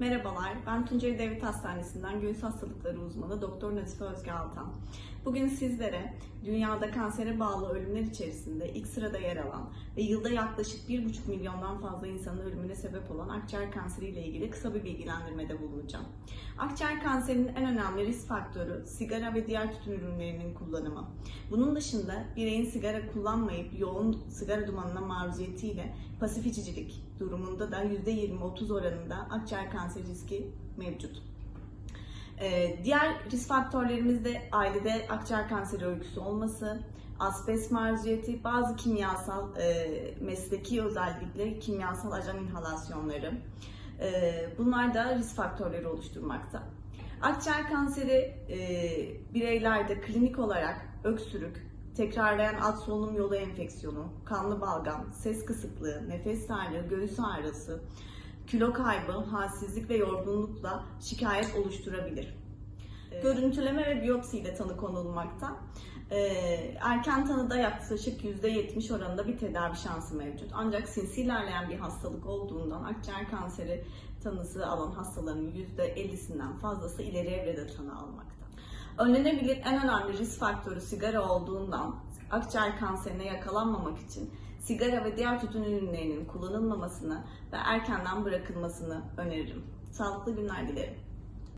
Merhabalar, ben Tunceli Devlet Hastanesi'nden göğüs hastalıkları uzmanı Doktor Nazife Özge Altan. Bugün sizlere dünyada kansere bağlı ölümler içerisinde ilk sırada yer alan ve yılda yaklaşık 1,5 milyondan fazla insanın ölümüne sebep olan akciğer kanseri ile ilgili kısa bir bilgilendirmede bulunacağım. Akciğer kanserinin en önemli risk faktörü sigara ve diğer tütün ürünlerinin kullanımı. Bunun dışında bireyin sigara kullanmayıp yoğun sigara dumanına maruziyetiyle pasif içicilik durumunda da %20-30 oranında akciğer kanseri riski mevcut. Ee, diğer risk faktörlerimiz de ailede akciğer kanseri öyküsü olması, asbest maruziyeti, bazı kimyasal, e, mesleki özellikle kimyasal ajan inhalasyonları. E, bunlar da risk faktörleri oluşturmakta. Akciğer kanseri e, bireylerde klinik olarak öksürük, tekrarlayan alt solunum yolu enfeksiyonu, kanlı balgam, ses kısıklığı, nefes darlığı, göğüs ağrısı, kilo kaybı, halsizlik ve yorgunlukla şikayet oluşturabilir. Görüntüleme ve biyopsi ile tanı konulmakta. Ee, erken tanıda yaklaşık %70 oranında bir tedavi şansı mevcut. Ancak sinsi ilerleyen bir hastalık olduğundan akciğer kanseri tanısı alan hastaların %50'sinden fazlası ileri evrede tanı almakta. Önlenebilir en önemli risk faktörü sigara olduğundan akciğer kanserine yakalanmamak için sigara ve diğer tütün ürünlerinin kullanılmamasını ve erkenden bırakılmasını öneririm. Sağlıklı günler dilerim.